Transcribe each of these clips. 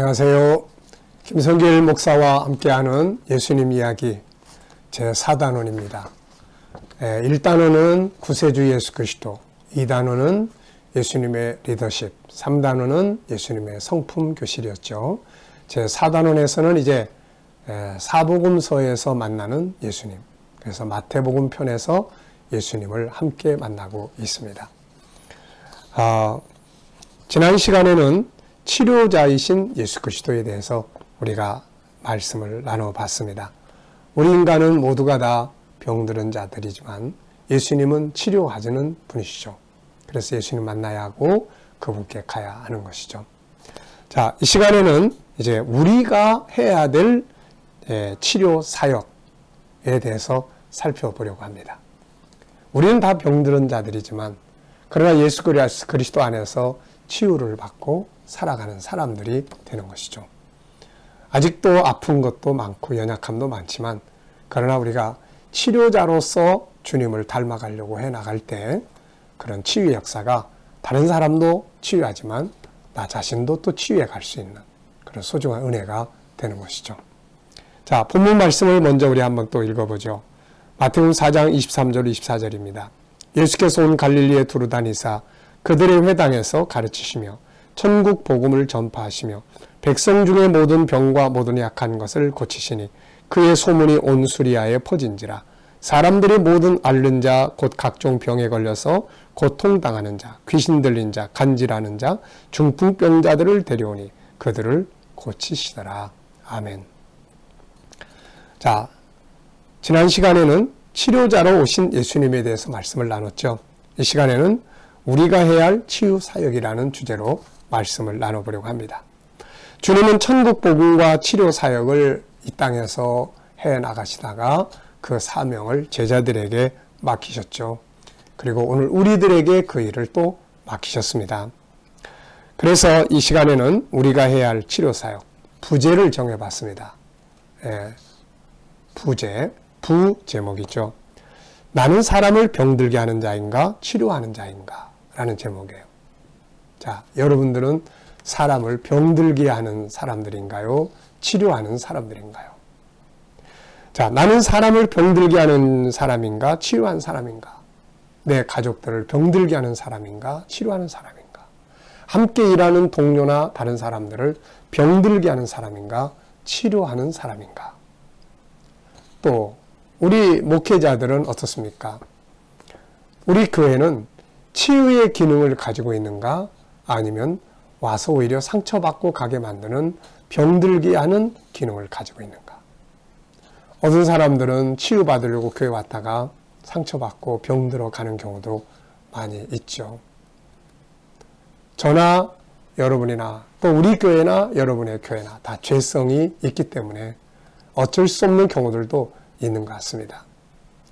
안녕하세요. 김성길 목사와 함께하는 예수님 이야기 제 4단원입니다. 1단원은 구세주 예수 그리스도, 2단원은 예수님의 리더십, 3단원은 예수님의 성품 교실이었죠. 제 4단원에서는 이제 사복음서에서 만나는 예수님, 그래서 마태복음 편에서 예수님을 함께 만나고 있습니다. 아, 지난 시간에는 치료자이신 예수 그리스도에 대해서 우리가 말씀을 나눠봤습니다. 우리 인간은 모두가 다 병들은 자들이지만 예수님은 치료하시는 분이시죠. 그래서 예수님 만나야 하고 그분께 가야 하는 것이죠. 자, 이 시간에는 이제 우리가 해야 될 예, 치료 사역에 대해서 살펴보려고 합니다. 우리는 다 병들은 자들이지만 그러나 예수 그리스도 안에서 치유를 받고 살아가는 사람들이 되는 것이죠. 아직도 아픈 것도 많고 연약함도 많지만 그러나 우리가 치료자로서 주님을 닮아가려고 해 나갈 때 그런 치유 역사가 다른 사람도 치유하지만 나 자신도 또 치유해 갈 수 있는 그런 소중한 은혜가 되는 것이죠. 자, 본문 말씀을 먼저 우리 한번 또 읽어보죠. 마태복음 4장 23절 24절입니다. 예수께서 온 갈릴리에 두루 다니사 그들의 회당에서 가르치시며 천국 복음을 전파하시며 백성 중의 모든 병과 모든 약한 것을 고치시니 그의 소문이 온 수리아에 퍼진지라 사람들이 모든 앓는 자 곧 각종 병에 걸려서 고통당하는 자 귀신 들린 자 간질하는 자 중풍병자들을 데려오니 그들을 고치시더라 아멘. 자 지난 시간에는 치료자로 오신 예수님에 대해서 말씀을 나눴죠. 이 시간에는 우리가 해야 할 치유 사역이라는 주제로 말씀을 나눠보려고 합니다. 주님은 천국 복음과 치료 사역을 이 땅에서 해 나가시다가 그 사명을 제자들에게 맡기셨죠. 그리고 오늘 우리들에게 그 일을 또 맡기셨습니다. 그래서 이 시간에는 우리가 해야 할 치료 사역, 부제를 정해봤습니다. 예, 부제, 부 제목이죠. 나는 사람을 병들게 하는 자인가, 치료하는 자인가? 라는 제목이에요. 자, 여러분들은 사람을 병들게 하는 사람들인가요? 치료하는 사람들인가요? 자, 나는 사람을 병들게 하는 사람인가? 치료한 사람인가? 내 가족들을 병들게 하는 사람인가? 치료하는 사람인가? 함께 일하는 동료나 다른 사람들을 병들게 하는 사람인가? 치료하는 사람인가? 또, 우리 목회자들은 어떻습니까? 우리 교회는 치유의 기능을 가지고 있는가? 아니면 와서 오히려 상처받고 가게 만드는 병들게 하는 기능을 가지고 있는가? 어떤 사람들은 치유받으려고 교회 왔다가 상처받고 병들어 가는 경우도 많이 있죠. 저나 여러분이나 또 우리 교회나 여러분의 교회나 다 죄성이 있기 때문에 어쩔 수 없는 경우들도 있는 것 같습니다.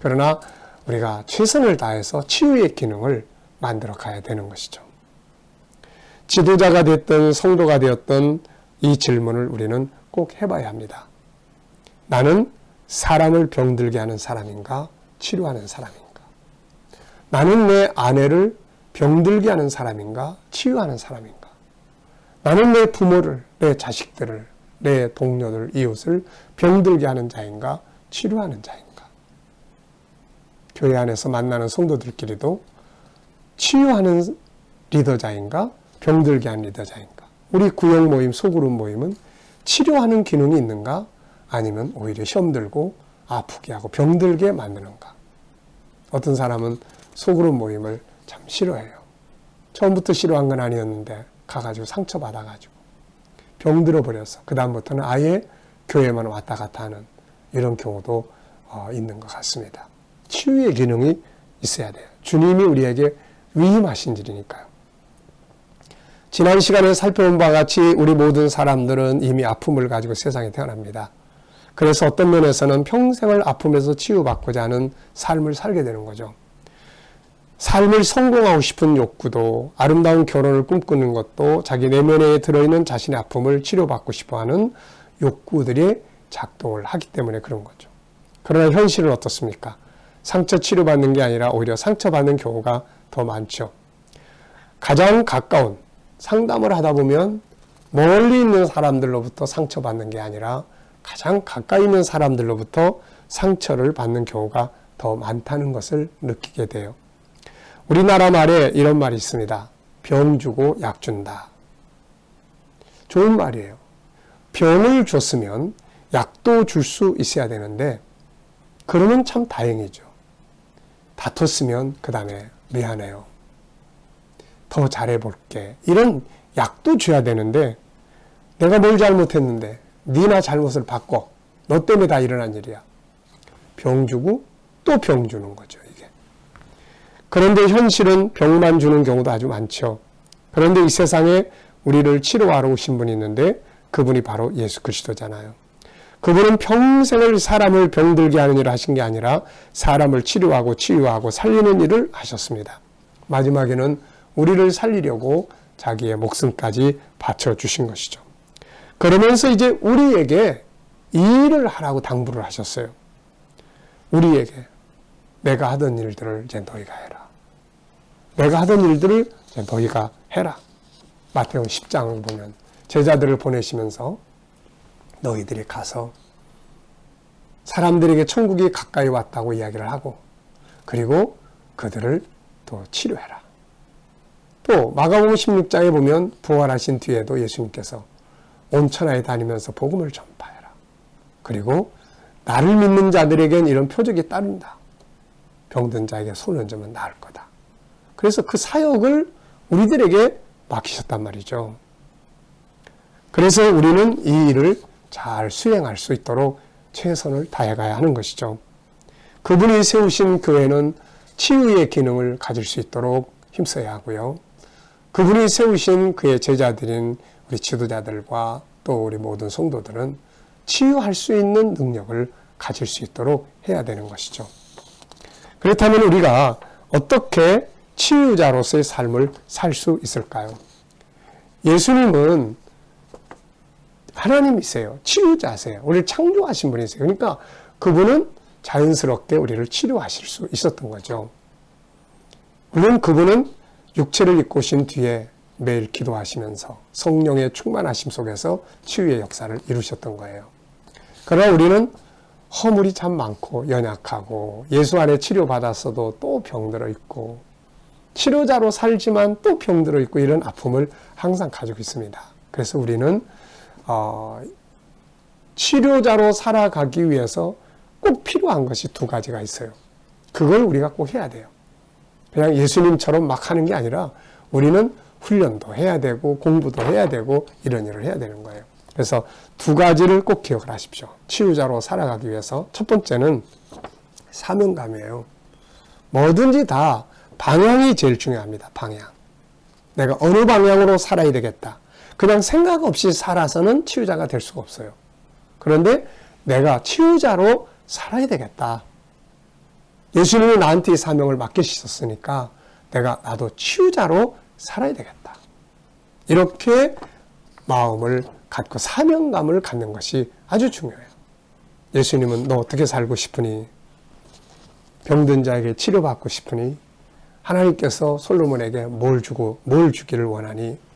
그러나 우리가 최선을 다해서 치유의 기능을 만들어 가야 되는 것이죠. 지도자가 됐든 성도가 되었든 이 질문을 우리는 꼭 해봐야 합니다. 나는 사람을 병들게 하는 사람인가? 치료하는 사람인가? 나는 내 아내를 병들게 하는 사람인가? 치유하는 사람인가? 나는 내 부모를, 내 자식들을, 내 동료들, 이웃을 병들게 하는 자인가? 치료하는 자인가? 교회 안에서 만나는 성도들끼리도 치유하는 리더자인가? 병들게 한 리더자인가? 우리 구역 모임, 소그룹 모임은 치료하는 기능이 있는가? 아니면 오히려 시험 들고 아프게 하고 병들게 만드는가? 어떤 사람은 소그룹 모임을 참 싫어해요. 처음부터 싫어한 건 아니었는데 가가지고 상처받아가지고 병들어 버려서 그 다음부터는 아예 교회만 왔다 갔다 하는 이런 경우도 어, 있는 것 같습니다. 치유의 기능이 있어야 돼요. 주님이 우리에게 위임하신 일이니까요. 지난 시간에 살펴본 바와 같이 우리 모든 사람들은 이미 아픔을 가지고 세상에 태어납니다. 그래서 어떤 면에서는 평생을 아픔에서 치유받고자 하는 삶을 살게 되는 거죠. 삶을 성공하고 싶은 욕구도 아름다운 결혼을 꿈꾸는 것도 자기 내면에 들어있는 자신의 아픔을 치료받고 싶어 하는 욕구들이 작동을 하기 때문에 그런 거죠. 그러나 현실은 어떻습니까? 상처 치료받는 게 아니라 오히려 상처받는 경우가 더 많죠. 가장 가까운 상담을 하다 보면 멀리 있는 사람들로부터 상처받는 게 아니라 가장 가까이 있는 사람들로부터 상처를 받는 경우가 더 많다는 것을 느끼게 돼요. 우리나라 말에 이런 말이 있습니다. 병 주고 약 준다. 좋은 말이에요. 병을 줬으면 약도 줄 수 있어야 되는데, 그러면 참 다행이죠. 다퉜으면 그 다음에 미안해요. 더 잘해볼게. 이런 약도 줘야 되는데, 내가 뭘 잘못했는데, 니나 잘못을 바꿔. 너 때문에 다 일어난 일이야. 병 주고 또 병 주는 거죠, 이게. 그런데 현실은 병만 주는 경우도 아주 많죠. 그런데 이 세상에 우리를 치료하러 오신 분이 있는데 그분이 바로 예수 그리스도잖아요. 그분은 평생을 사람을 병들게 하는 일을 하신 게 아니라 사람을 치료하고 치유하고 살리는 일을 하셨습니다. 마지막에는 우리를 살리려고 자기의 목숨까지 바쳐 주신 것이죠. 그러면서 이제 우리에게 이 일을 하라고 당부를 하셨어요. 우리에게 내가 하던 일들을 이제 너희가 해라. 내가 하던 일들을 이제 너희가 해라. 마태오 10장을 보면 제자들을 보내시면서 너희들이 가서 사람들에게 천국이 가까이 왔다고 이야기를 하고 그리고 그들을 또 치료해라. 또 마가복음 16장에 보면 부활하신 뒤에도 예수님께서 온 천하에 다니면서 복음을 전파해라. 그리고 나를 믿는 자들에겐 이런 표적이 따른다. 병든 자에게 손을 얹으면 나을 거다. 그래서 그 사역을 우리들에게 맡기셨단 말이죠. 그래서 우리는 이 일을 잘 수행할 수 있도록 최선을 다해가야 하는 것이죠. 그분이 세우신 교회는 치유의 기능을 가질 수 있도록 힘써야 하고요. 그분이 세우신 그의 제자들인 우리 지도자들과 또 우리 모든 성도들은 치유할 수 있는 능력을 가질 수 있도록 해야 되는 것이죠. 그렇다면 우리가 어떻게 치유자로서의 삶을 살 수 있을까요? 예수님은 하나님이세요. 치유자세요. 우리를 창조하신 분이세요. 그러니까 그분은 자연스럽게 우리를 치료하실 수 있었던 거죠. 물론 그분은 육체를 입고 오신 뒤에 매일 기도하시면서 성령의 충만하심 속에서 치유의 역사를 이루셨던 거예요. 그러나 우리는 허물이 참 많고 연약하고 예수 안에 치료받았어도 또 병들어 있고 치료자로 살지만 또 병들어 있고 이런 아픔을 항상 가지고 있습니다. 그래서 우리는 어, 치료자로 살아가기 위해서 꼭 필요한 것이 두 가지가 있어요. 그걸 우리가 꼭 해야 돼요. 그냥 예수님처럼 막 하는 게 아니라 우리는 훈련도 해야 되고 공부도 해야 되고 이런 일을 해야 되는 거예요. 그래서 두 가지를 꼭 기억을 하십시오. 치유자로 살아가기 위해서 첫 번째는 사명감이에요. 뭐든지 다 방향이 제일 중요합니다. 방향. 내가 어느 방향으로 살아야 되겠다. 그냥 생각 없이 살아서는 치유자가 될 수가 없어요. 그런데 내가 치유자로 살아야 되겠다. 예수님이 나한테 이 사명을 맡기셨으니까 내가 나도 치유자로 살아야 되겠다. 이렇게 마음을 갖고 사명감을 갖는 것이 아주 중요해요. 예수님은 너 어떻게 살고 싶으니? 병든 자에게 치료받고 싶으니? 하나님께서 솔로몬에게 뭘 주고 뭘 주기를 원하니?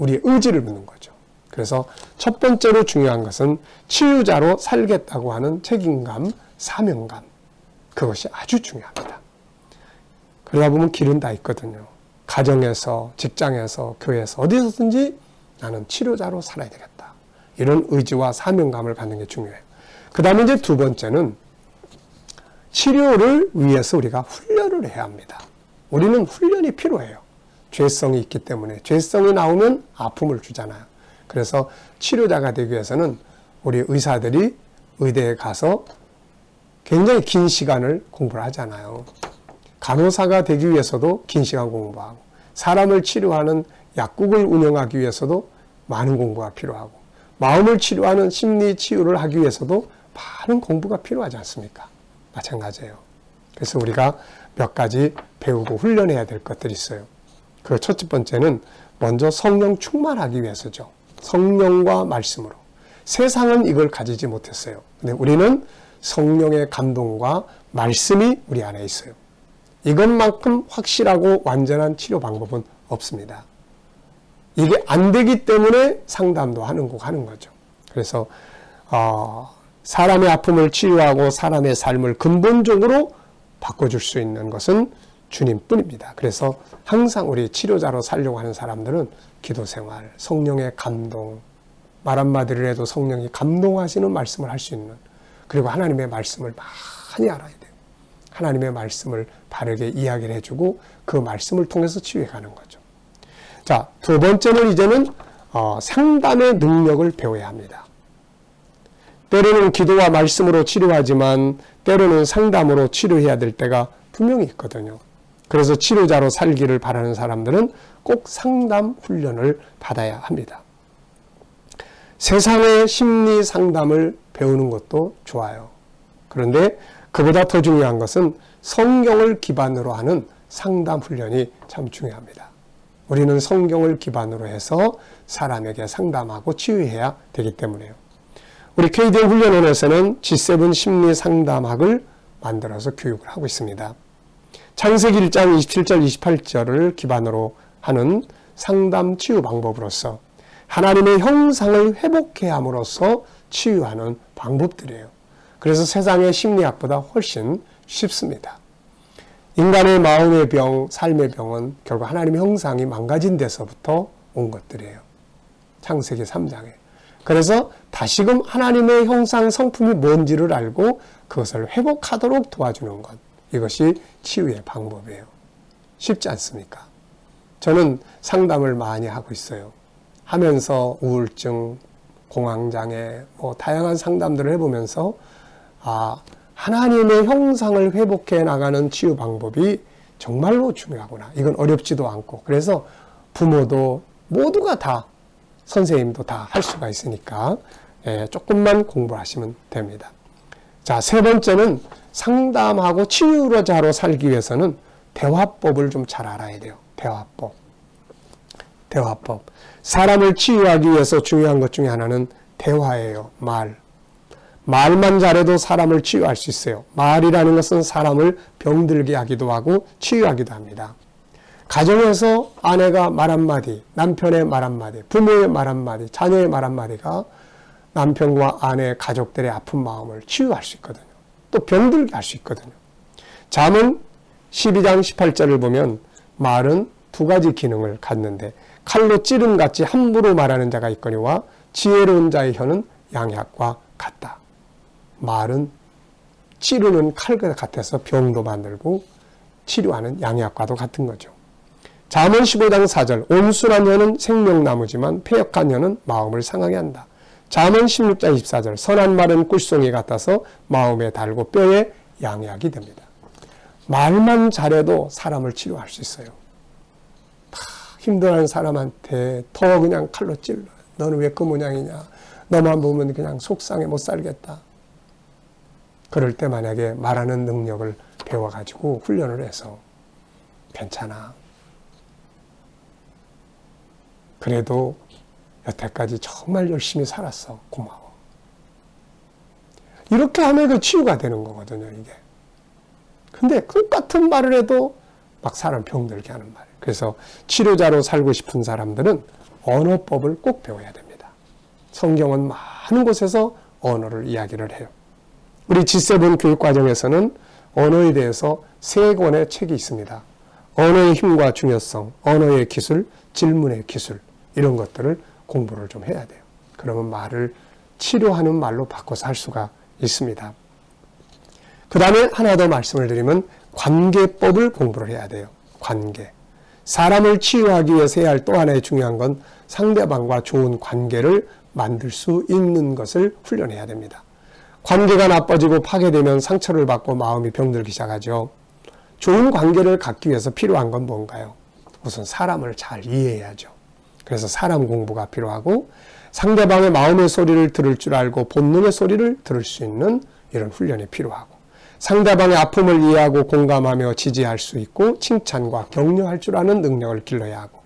우리의 의지를 묻는 거죠. 그래서 첫 번째로 중요한 것은 치유자로 살겠다고 하는 책임감, 사명감. 그것이 아주 중요합니다. 그러다 보면 길은 다 있거든요. 가정에서, 직장에서, 교회에서, 어디서든지 나는 치료자로 살아야 되겠다. 이런 의지와 사명감을 갖는 게 중요해요. 그 다음에 이제 두 번째는 치료를 위해서 우리가 훈련을 해야 합니다. 우리는 훈련이 필요해요. 죄성이 있기 때문에 죄성이 나오면 아픔을 주잖아요. 그래서 치료자가 되기 위해서는 우리 의사들이 의대에 가서 굉장히 긴 시간을 공부를 하잖아요. 간호사가 되기 위해서도 긴 시간 공부하고 사람을 치료하는 약국을 운영하기 위해서도 많은 공부가 필요하고 마음을 치료하는 심리 치유를 하기 위해서도 많은 공부가 필요하지 않습니까? 마찬가지예요. 그래서 우리가 몇 가지 배우고 훈련해야 될 것들이 있어요. 그 첫째 번째는 먼저 성령 충만하기 위해서죠. 성령과 말씀으로. 세상은 이걸 가지지 못했어요. 근데 우리는 성령의 감동과 말씀이 우리 안에 있어요. 이것만큼 확실하고 완전한 치료 방법은 없습니다. 이게 안 되기 때문에 상담도 하는 거 하는 거죠. 그래서 어, 사람의 아픔을 치유하고 사람의 삶을 근본적으로 바꿔줄 수 있는 것은 주님뿐입니다. 그래서 항상 우리 치료자로 살려고 하는 사람들은 기도 생활, 성령의 감동, 말 한마디를 해도 성령이 감동하시는 말씀을 할 수 있는 그리고 하나님의 말씀을 많이 알아야 돼요. 하나님의 말씀을 바르게 이야기를 해주고 그 말씀을 통해서 치유해 가는 거죠. 자, 두 번째는 이제는 어, 상담의 능력을 배워야 합니다. 때로는 기도와 말씀으로 치료하지만 때로는 상담으로 치료해야 될 때가 분명히 있거든요. 그래서 치료자로 살기를 바라는 사람들은 꼭 상담 훈련을 받아야 합니다. 세상의 심리 상담을 배우는 것도 좋아요. 그런데 그보다 더 중요한 것은 성경을 기반으로 하는 상담 훈련이 참 중요합니다. 우리는 성경을 기반으로 해서 사람에게 상담하고 치유해야 되기 때문에요. 우리 KDM 훈련원에서는 G7 심리 상담학을 만들어서 교육을 하고 있습니다. 창세기 1장 27절 28절을 기반으로 하는 상담 치유 방법으로서 하나님의 형상을 회복해 함으로써 치유하는 방법들이에요. 그래서 세상의 심리학보다 훨씬 쉽습니다. 인간의 마음의 병, 삶의 병은 결국 하나님의 형상이 망가진 데서부터 온 것들이에요. 창세기 3장에. 그래서 다시금 하나님의 형상 성품이 뭔지를 알고 그것을 회복하도록 도와주는 것. 이것이 치유의 방법이에요. 쉽지 않습니까? 저는 상담을 많이 하고 있어요. 하면서 우울증, 공황장애, 뭐 다양한 상담들을 해보면서 아, 하나님의 형상을 회복해 나가는 치유 방법이 정말로 중요하구나. 이건 어렵지도 않고. 그래서 부모도 모두가 다 선생님도 다 할 수가 있으니까 예, 조금만 공부하시면 됩니다. 자, 세 번째는 상담하고 치유자로 살기 위해서는 대화법을 좀 잘 알아야 돼요. 대화법. 대화법. 사람을 치유하기 위해서 중요한 것 중에 하나는 대화예요. 말. 말만 잘해도 사람을 치유할 수 있어요. 말이라는 것은 사람을 병들게 하기도 하고 치유하기도 합니다. 가정에서 아내가 말 한마디, 남편의 말 한마디, 부모의 말 한마디, 자녀의 말 한마디가 남편과 아내, 가족들의 아픈 마음을 치유할 수 있거든요. 또 병들게 할 수 있거든요. 잠언 12장 18절을 보면 말은 두 가지 기능을 갖는데 칼로 찌름 같이 함부로 말하는 자가 있거니와 지혜로운 자의 혀는 양약과 같다. 말은 찌르는 칼 같아서 병도 만들고 치료하는 양약과도 같은 거죠. 잠언 15장 4절 온순한 혀는 생명나무지만 폐역한 혀는 마음을 상하게 한다. 잠언 16장 24절 선한 말은 꿀송이 같아서 마음에 달고 뼈에 양약이 됩니다. 말만 잘해도 사람을 치료할 수 있어요. 힘들어하는 사람한테 더 그냥 칼로 찔러. 너는 왜 그 모양이냐. 너만 보면 그냥 속상해 못 살겠다. 그럴 때 만약에 말하는 능력을 배워가지고 훈련을 해서 괜찮아. 그래도 여태까지 정말 열심히 살았어. 고마워. 이렇게 하면 그 치유가 되는 거거든요, 이게. 근데 똑같은 말을 해도 막 사람 병들게 하는 말. 그래서 치료자로 살고 싶은 사람들은 언어법을 꼭 배워야 됩니다. 성경은 많은 곳에서 언어를 이야기를 해요. 우리 G7 교육과정에서는 언어에 대해서 세 권의 책이 있습니다. 언어의 힘과 중요성, 언어의 기술, 질문의 기술, 이런 것들을 공부를 좀 해야 돼요. 그러면 말을 치료하는 말로 바꿔서 할 수가 있습니다. 그 다음에 하나 더 말씀을 드리면 관계법을 공부를 해야 돼요. 관계. 사람을 치유하기 위해서 해야 할 또 하나의 중요한 건 상대방과 좋은 관계를 만들 수 있는 것을 훈련해야 됩니다. 관계가 나빠지고 파괴되면 상처를 받고 마음이 병들기 시작하죠. 좋은 관계를 갖기 위해서 필요한 건 뭔가요? 우선 사람을 잘 이해해야죠. 그래서 사람 공부가 필요하고 상대방의 마음의 소리를 들을 줄 알고 본능의 소리를 들을 수 있는 이런 훈련이 필요하고 상대방의 아픔을 이해하고 공감하며 지지할 수 있고 칭찬과 격려할 줄 아는 능력을 길러야 하고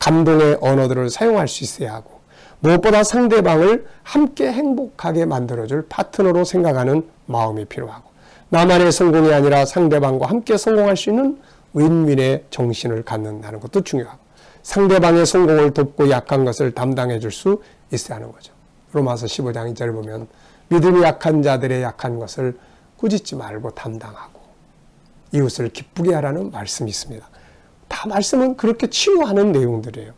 감동의 언어들을 사용할 수 있어야 하고 무엇보다 상대방을 함께 행복하게 만들어줄 파트너로 생각하는 마음이 필요하고 나만의 성공이 아니라 상대방과 함께 성공할 수 있는 윈윈의 정신을 갖는다는 것도 중요하고 상대방의 성공을 돕고 약한 것을 담당해 줄 수 있어야 하는 거죠. 로마서 15장 2절 보면 믿음이 약한 자들의 약한 것을 꾸짖지 말고 담당하고 이웃을 기쁘게 하라는 말씀이 있습니다. 다 말씀은 그렇게 치유하는 내용들이에요.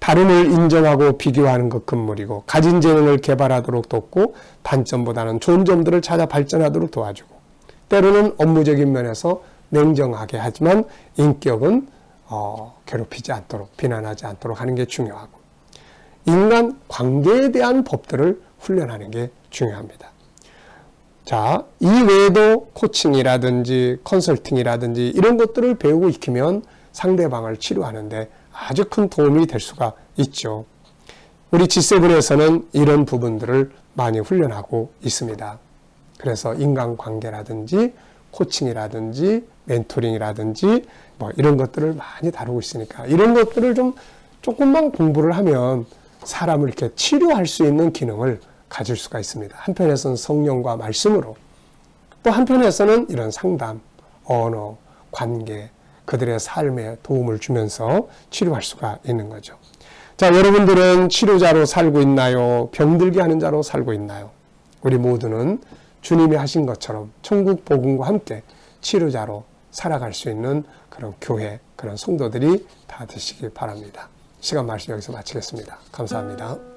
다름을 인정하고 비교하는 것 금물이고 가진 재능을 개발하도록 돕고 단점보다는 좋은 점들을 찾아 발전하도록 도와주고 때로는 업무적인 면에서 냉정하게 하지만 인격은 어, 괴롭히지 않도록 비난하지 않도록 하는 게 중요하고 인간 관계에 대한 법들을 훈련하는 게 중요합니다. 자, 이 외에도 코칭이라든지 컨설팅이라든지 이런 것들을 배우고 익히면 상대방을 치료하는데 아주 큰 도움이 될 수가 있죠. 우리 G7에서는 이런 부분들을 많이 훈련하고 있습니다. 그래서 인간관계라든지 코칭이라든지 멘토링이라든지 뭐 이런 것들을 많이 다루고 있으니까 이런 것들을 좀 조금만 공부를 하면 사람을 이렇게 치료할 수 있는 기능을 가질 수가 있습니다. 한편에서는 성령과 말씀으로 또 한편에서는 이런 상담, 언어, 관계, 그들의 삶에 도움을 주면서 치료할 수가 있는 거죠. 자, 여러분들은 치료자로 살고 있나요? 병들게 하는 자로 살고 있나요? 우리 모두는 주님이 하신 것처럼 천국 복음과 함께 치료자로 살아갈 수 있는 그런 교회, 그런 성도들이 다 되시기 바랍니다. 시간 말씀 여기서 마치겠습니다. 감사합니다.